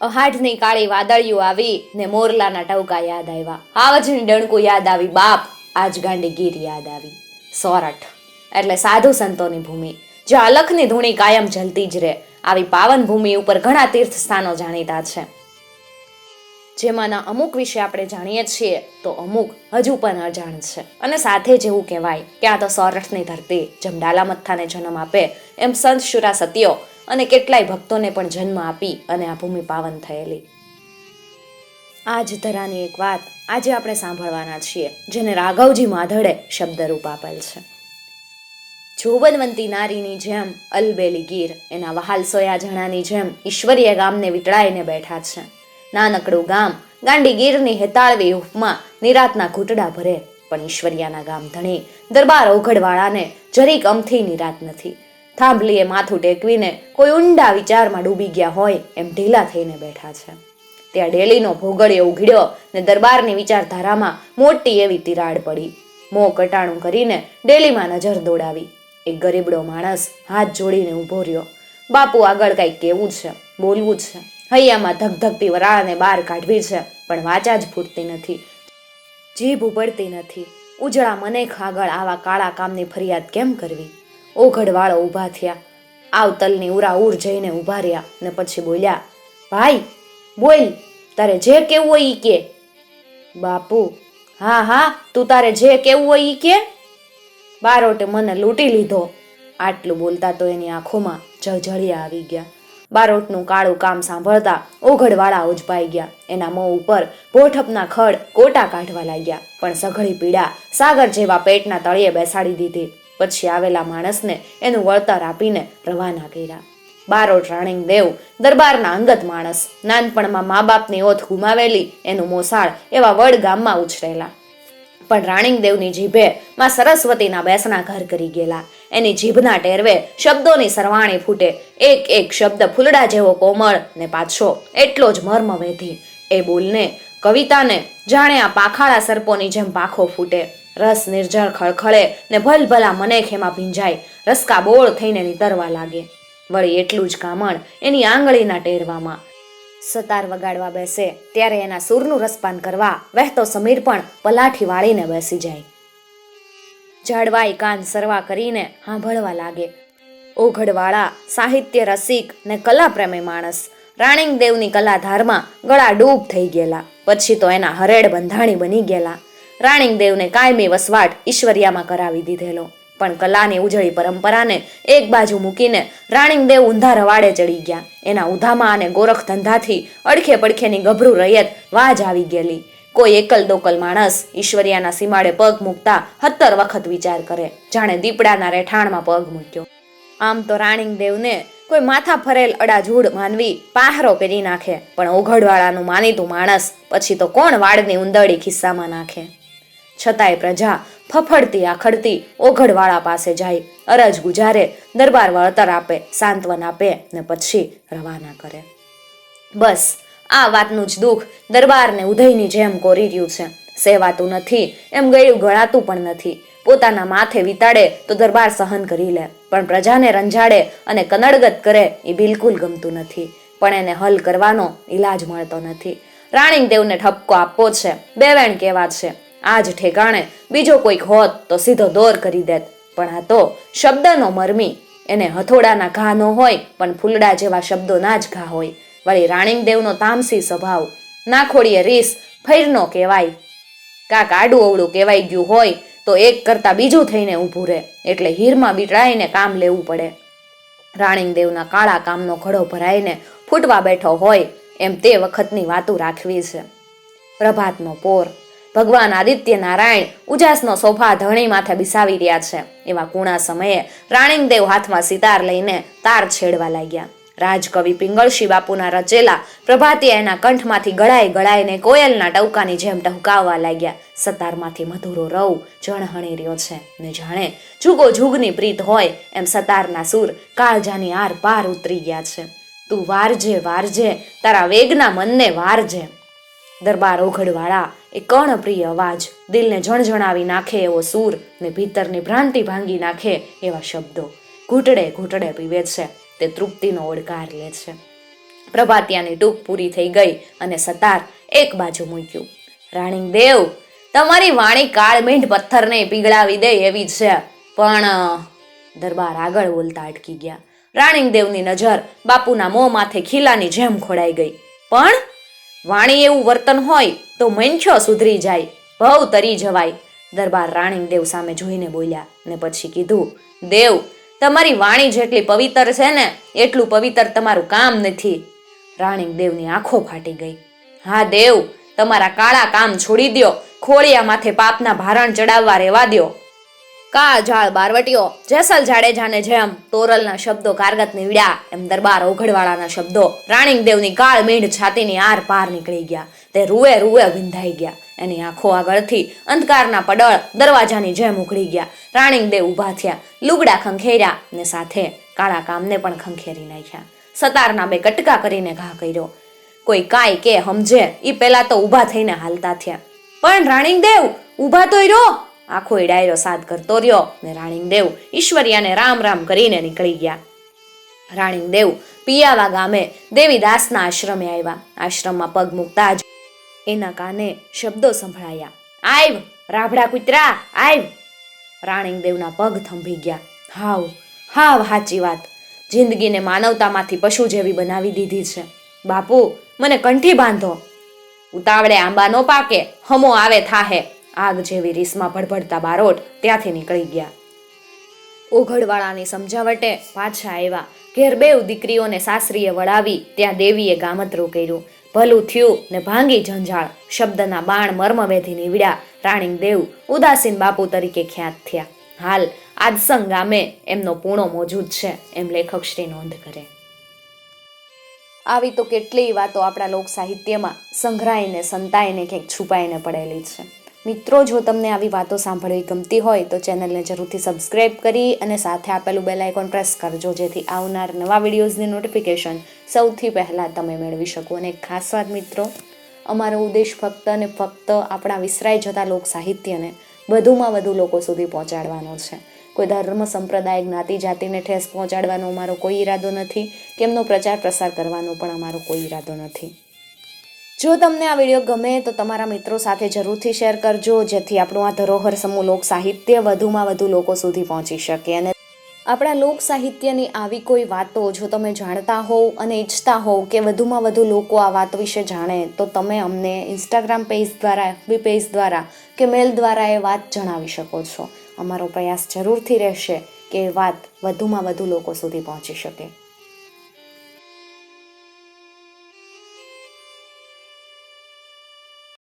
અહાઢની કાળી વાદળિયું આવી ને મોરલાના ટવકા યાદ આવ્યા. આવજની ડણકું યાદ આવી, બાપ આજ ગાંડી ગીર યાદ આવી. સોરઠ, એટલે સાધુ સંતોની ભૂમિ. જ્યાં અલખની ધૂણી કાયમ જલતી જ રહે, આવી પાવન ભૂમિ ઉપર ઘણા તીર્થ સ્થાનો જાણીતા છે. જેમાંના અમુક વિશે આપણે જાણીએ છીએ, તો અમુક હજુ પણ અજાણ છે. અને સાથે જ એવું કહેવાય કે આ તો સોરઠની ધરતી જેમ ડાલા મથ્થાને જન્મ આપે એમ સંત શુરા સતીઓ અને કેટલાય ભક્તોને પણ જન્મ આપી અને આ ભૂમિ પાવન થયેલી. આ જ ધરાની એક વાત આજે આપણે સાંભળવાના છીએ, જેને રાઘવજી માધડે શબ્દરૂપ આપેલ છે. જોબનવંતી નારીની જેમ અલબેલી ગીર, એના વહાલ સોયા જણાની જેમ ઈશ્વરીય ગામને વિતળાઈને બેઠા છે. નાનકડું ગામ, ગાંડી ગીરની હેતાળવી ઉપમાં, નિરાતના ઘૂંટડા ભરે, પણ ઈશ્વરિયાના ગામ ધણી દરબાર ઓઘડવાળાને જરીક અમથી નિરાત નથી. થાંભલીએ માથું ટેકવીને કોઈ ઊંડા વિચારમાં ડૂબી ગયા હોય એમ ઢીલા થઈને બેઠા છે. ત્યાં ડેલીનો ભોગળિયો ઉઘડ્યો ને દરબારની વિચારધારામાં મોટી એવી તિરાડ પડી. મોં કટાણું કરીને ડેલીમાં નજર દોડાવી. એક ગરીબડો માણસ હાથ જોડીને ઊભો રહ્યો. બાપુ, આગળ કાંઈક કેવું છે? બોલવું છે? હૈયામાં ધગધગતી વરાળને બહાર કાઢવી છે, પણ વાચા જ ફૂટતી નથી. જીભ ઉપડતી નથી. ઉજળા મને આગળ આવા કાળા કામની ફરિયાદ કેમ કરવી? ઓઘડવાળો ઊભા થયા. આવતલની ઉરા ઉર જઈને ઊભા રહ્યા ને પછી બોલ્યા, ભાઈ, બોલ, તારે જે કેવું હોય ઈ કે. બાપુ, હા હા, તું તારે જે કેવું હોય ઈ કે. બારોટે મને લૂંટી લીધો. આટલું બોલતા તો એની આંખોમાં જળજળિયા આવી ગયા. બારોટનું કાળું કામ સાંભળતા ઓઘડવાળા ઉજપાઈ ગયા. એના મોં ઉપર ભોઠપના ખડ કોટા કાઢવા લાગ્યા. પણ સઘળી પીડા સાગર જેવા પેટના તળિયે બેસાડી દીધી. પછી આવેલા માણસને એનું વળતર આપીને રવાના કર્યા. બારોટ રાણીંગ દેવ, દરબારના અંગત માણસ, નાનપણમાં મા બાપની ઓથ ગુમાવેલી એનું મોસાળ એવા વડ ગામમાં ઉછરેલા. પણ રાણીંગ દેવની જીભે માં સરસ્વતીના બેસના ઘર કરી ગયેલા. એની જીભના ટેરવે શબ્દોની સરવાણી ફૂટે. એક એક શબ્દ ફૂલડા જેવો કોમળ ને પાછો એટલો જ મર્મ વેધી. એ બોલને, કવિતાને જાણે આ પાખાળા સર્પોની જેમ પાખો ફૂટે. રસ નિર્જળ ખળખળે ને ભલભલા મને ખેમાં ભીંજાય. રસકા બોળ થઈને નીતરવા લાગે. વળી એટલું જ કામણ એની આંગળીના ટેરવામાં. સતાર વગાડવા બેસે, ત્યારે એના સૂરનું રસપાન કરવા વહેતો સમીર પણ પલાઠી વાળીને બેસી જાય. ઝાડવાઈ કાન સરવા કરીને સાંભળવા લાગે. ઓઘડવાળા, સાહિત્ય રસિક ને કલા પ્રેમી માણસ રાણીંગદેવની કલાધારમાં ગળા ડૂબ થઈ ગયેલા. પછી તો એના હરેડ બંધાણી બની ગયેલા. રાણીંગ દેવને કાયમી વસવાટ ઈશ્વરિયામાં કરાવી દીધેલો. પણ કલાની ઉજળી પરંપરાને એક બાજુ મૂકીને રાણીંગદેવ ઊંધા રવાડે ચડી ગયા. એના ઉધામાં અને ગોરખ ધંધાથી અડખે પડખેની ગભરું રૈયત વાજ આવી ગયેલી. કોઈ એકલ દોકલ માણસ ઈશ્વરિયાના સીમાડે પગ મૂકતા હત્તર વખત વિચાર કરે. જાણે દીપડાના રહેઠાણમાં પગ મૂક્યો. આમ તો રાણીંગદેવને કોઈ માથા ફરેલ અડાજૂડ માનવી પાહરો પહેરી નાખે. પણ ઓઘડવાળાનું માનીતું માણસ પછી તો કોણ વાળની ઉંદરડી ખિસ્સામાં નાખે? છતાંય પ્રજા ફફડતી આખડતી ઓઘડવાળા પાસે જાય. અરજ ગુજારે, દરબાર વળતર આપે, સાંત્વન આપે ને પછી રવાના કરે. બસ, આ વાતનું જ દુઃખ દરબારને ઉદયની જેમ કોરી રહ્યું છે. સેવાતું નથી, એમ ગયું ગળાતું પણ નથી. પોતાના માથે વિતાડે તો દરબાર સહન કરી લે, પણ પ્રજાને રંજાડે અને કનડગત કરે એ બિલકુલ ગમતું નથી. પણ એને હલ કરવાનો ઈલાજ મળતો નથી. રાણીદેવને ઠપકો આપવો છે, બેવેણ કેવા છે? આ જ ઠેકાણે બીજો કોઈક હોત તો સીધો દોર કરી દેત. પણ આ તો શબ્દનો મરમી. એને હથોડાના ઘા ન હોય, પણ ફૂલડા જેવા શબ્દોના જ ઘા હોય. વળી રાણીંગદેવનો તામસી સ્વભાવ. નાખોડીએ રીસ, ફૈરનો કહેવાય. કાંક આડું અવળું કહેવાઈ ગયું હોય, તો એક કરતા બીજું થઈને ઊભું રહે. એટલે હીરમાં બીટળાઈને કામ લેવું પડે. રાણીંગદેવના કાળા કામનો ઘડો ભરાઈને ફૂટવા બેઠો હોય, એમ તે વખતની વાતો રાખવી છે. પ્રભાતનો પોર. ભગવાન આદિત્ય નારાયણ ઉજાસનો સોફા ધણી માથે બિસાવી રહ્યા છે. એવા કુણા સમયે રાણીંગદેવ હાથમાં સિતાર લઈને તાર છેડવા લાગ્યા. રાજકવિ પિંગળશી બાપુના રચેલા પ્રભાતી એના કંઠમાંથી ગળાઈ ગળાઈને કોયલના ટવકાની જેમ ટહુકાવવા લાગ્યા. સતારમાંથી મધુરો રવ જણહણી રહ્યો છે ને જાણે જુગો જુગની પ્રીત હોય એમ સતારના સૂર કાળજાની આર પાર ઉતરી ગયા છે. તું વારજે વારજે, તારા વેગના મનને વારજે. દરબાર ઓઘડવાળા, એ કર્ણપ્રિય અવાજ. દિલને જણજણાવી નાખે એવો સૂર ને ભીતરની ભ્રાંતિ ભાંગી નાખે એવા શબ્દો. ઘૂંટડે ઘૂંટડે પીવે છે, તે તૃપ્તિનો ઓડકાર લે છે. પ્રભાતિયાની ટૂંક પૂરી થઈ ગઈ અને સતાર એક બાજુ મૂક્યું. રાણી દેવ, તમારી વાણી કાળમીંઢ પથ્થરને પીગળાવી દે એવી છે. પણ દરબાર આગળ બોલતા અટકી ગયા. રાણીદેવની નજર બાપુના મોં માથે ખીલાની જેમ ખોડાઈ ગઈ. પણ વાણી એવું વર્તન હોય તો મનછો સુધરી જાય, ભવ તરી જવાય. દરબાર રાણીદેવ સામે જોઈને બોલ્યા ને પછી કીધું, દેવ, તમારી વાણી જેટલી પવિત્ર છે ને, એટલું પવિત્ર તમારું કામ નથી. રાણી દેવની આંખો ફાટી ગઈ. હા દેવ, તમારા કાળા કામ છોડી દ્યો, ખોળિયા માથે પાપના ભારણ ચડાવવા રહેવા દ્યો. કા ઝાડ બારવટીઓ, જેસલ જાડેજાને જેમ તોરલના શબ્દો કારગત નીવડ્યા, એમ દરબાર ઓઘડવાળાના શબ્દો. રાણીદેવની કાળ મીંઢ છાતીની આર પાર નીકળી ગયા. તે રૂએ રૂએ વિંધાઈ ગયા. એની આંખો આગળથી અંધકારના પડળ દરવાજાની જેમ ઉઘડી ગયા. રાણીદેવ ઊભા થયા. લુગડા ખંખેર્યા ને સાથે કાળા કામને પણ ખંખેરી નાખ્યા. સતારના બે કટકા કરીને ઘા કર્યો. કોઈ કાંઈ કે, સમજે એ પહેલા તો ઊભા થઈને હાલતા થયા. પણ રાણીદેવ ઊભા તો રહ્યો આખો ડાયરો સાદ કરતો રહ્યો ને રાણીંગદેવ ઈશ્વરિયાને રામ રામ કરીને નીકળી ગયા. રાણીંગદેવ પિયાવા ગામે દેવીદાસના આશ્રમે આવ્યા. આશ્રમમાં પગ મૂકતા જ એના કાને શબ્દો સંભળાયા. આવ રાભડા કૂતરા આવ રાણીંગદેવના પગ થંભી ગયા. હાવ હાવ સાચી વાત. જિંદગીને માનવતામાંથી પશુ જેવી બનાવી દીધી છે. બાપુ, મને કંઠી બાંધો. ઉતાવળે આંબા નો પાકે, હમો આવે થાહે. આગ જેવી રીસમાં ભડભડતા બારોટ ત્યાંથી નીકળી ગયા. ઓઘડવાળાની સમજાવટે પાછા આવ્યા. ઘેર બેવ દીકરીઓને સાસરીએ વળાવી ત્યાં દેવીએ ગામતરું કર્યું. ભલું થયું ને ભાંગી ઝંઝાળ. શબ્દના બાણ મર્મવેધી નીવડ્યા. રાણી દેવ ઉદાસીન બાપુ તરીકે ખ્યાત થયા. હાલ આદસંગ ગામે એમનો પૂણો મોજૂદ છે એમ લેખક શ્રી નોંધ કરે. આવી તો કેટલીય વાતો આપણા લોક સાહિત્યમાં સંઘરાઈને સંતાઈને ક્યાંક છુપાઈને પડેલી છે. મિત્રો, જો તમને આવી વાતો સાંભળવી ગમતી હોય તો ચેનલને જરૂરથી સબસ્ક્રાઈબ કરી અને સાથે આપેલું બેલ આઇકોન પ્રેસ કરજો, જેથી આવનાર નવા વિડીયોઝની નોટિફિકેશન સૌથી પહેલાં તમે મેળવી શકો. અને ખાસ વાત મિત્રો, અમારો ઉદ્દેશ ફક્ત અને ફક્ત આપણા વિસરાઈ જતા લોક સાહિત્યને વધુમાં વધુ લોકો સુધી પહોંચાડવાનો છે. કોઈ ધર્મ, સંપ્રદાય, જ્ઞાતિ, જાતિને ઠેસ પહોંચાડવાનો અમારો કોઈ ઈરાદો નથી. કે એમનો પ્રચાર પ્રસાર કરવાનો પણ અમારો કોઈ ઈરાદો નથી. જો તમને આ વીડિયો ગમે તો તમારા મિત્રો સાથે જરૂરથી શેર કરજો, જેથી આપણું આ ધરોહર સમૂહ લોક સાહિત્ય વધુમાં વધુ લોકો સુધી પહોંચી શકે. અને આપણા લોક સાહિત્યની આવી કોઈ વાતો જો તમે જાણતા હોવ અને ઈચ્છતા હોવ કે વધુમાં વધુ લોકો આ વાત વિશે જાણે, તો તમે અમને ઇન્સ્ટાગ્રામ પેજ દ્વારા એફબી પેજ દ્વારા કે મેલ દ્વારા એ વાત જણાવી શકો છો. અમારો પ્રયાસ જરૂરથી રહેશે કે વાત વધુમાં વધુ લોકો સુધી પહોંચી શકે.